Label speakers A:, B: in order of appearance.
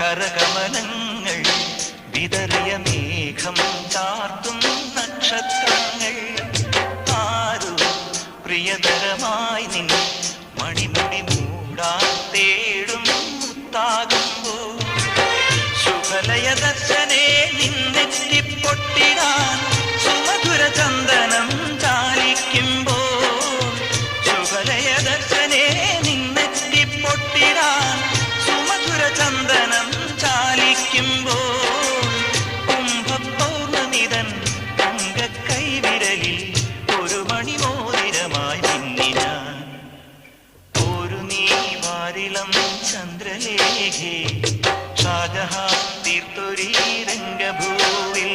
A: കരകമലങ്ങൾ വിതറിയ മേഘം ചാർത്തും നക്ഷത്രങ്ങൾ. ആരു പ്രിയതരമായി നിൻ മണിമുടി മൂടാൻ തേടും താകുമ്പോ ശുഭലയ ദർശനേ നിന്നെത്തിപ്പൊട്ടിടാൻ സുമധുര ചന്ദനം ചാലിക്കുമ്പോൾ ശുഭലയ ദർശനേ നിന്നെത്തിപ്പൊട്ടിടാൻ സുമധുര ചാലിക്കുമ്പോൾ കുംഭപൗർണമിതൻ തങ്കക്കൈവിരലിൽ ഒരു മണിമോതിരമായി മിന്നിനാൻ ഒരു നീ ചന്ദ്രലേഖേ ഷാജഹാൻ തീർത്തൊരീ രംഗഭൂവിൽ